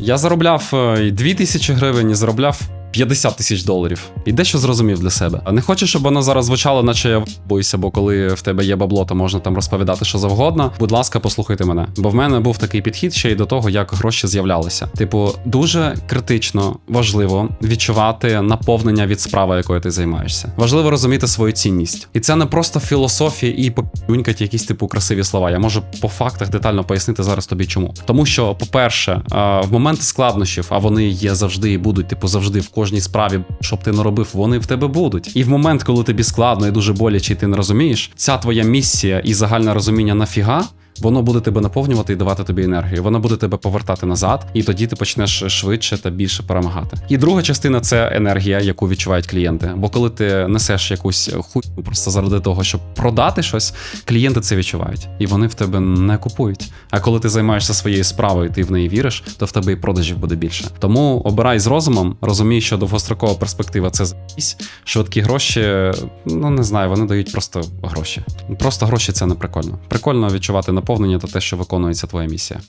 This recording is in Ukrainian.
Я заробляв е, і 2 тисячі гривень, заробляв 50 тисяч доларів. І дещо зрозумів для себе. А не хочу, щоб воно зараз звучало, наче я боюся, бо коли в тебе є бабло, то можна там розповідати що завгодно. Будь ласка, послухайте мене. Бо в мене був такий підхід ще й до того, як гроші з'являлися. Типу, дуже критично важливо відчувати наповнення від справи, якою ти займаєшся. Важливо розуміти свою цінність. І це не просто філософія і попюнькати якісь типу красиві слова. Я можу по фактах детально пояснити зараз тобі чому. Тому що, по-перше, в моменти складнощів, а вони є завжди і будуть, типу, завжди в кожній справі, щоб ти не робив, вони в тебе будуть. І в момент, коли тобі складно і дуже боляче, і ти не розумієш, ця твоя місія і загальне розуміння нафіга. Воно буде тебе наповнювати і давати тобі енергію. Воно буде тебе повертати назад, і тоді ти почнеш швидше та більше перемагати. І друга частина це енергія, яку відчувають клієнти. Бо коли ти несеш якусь хуйню просто заради того, щоб продати щось, клієнти це відчувають, і вони в тебе не купують. А коли ти займаєшся своєю справою, ти в неї віриш, то в тебе і продажів буде більше. Тому обирай з розумом, розумій, що довгострокова перспектива це з***сь. швидкі гроші. Ну не знаю, вони дають просто гроші. Просто гроші це не прикольно. Прикольно відчувати наповнення та те, що виконується твоя місія.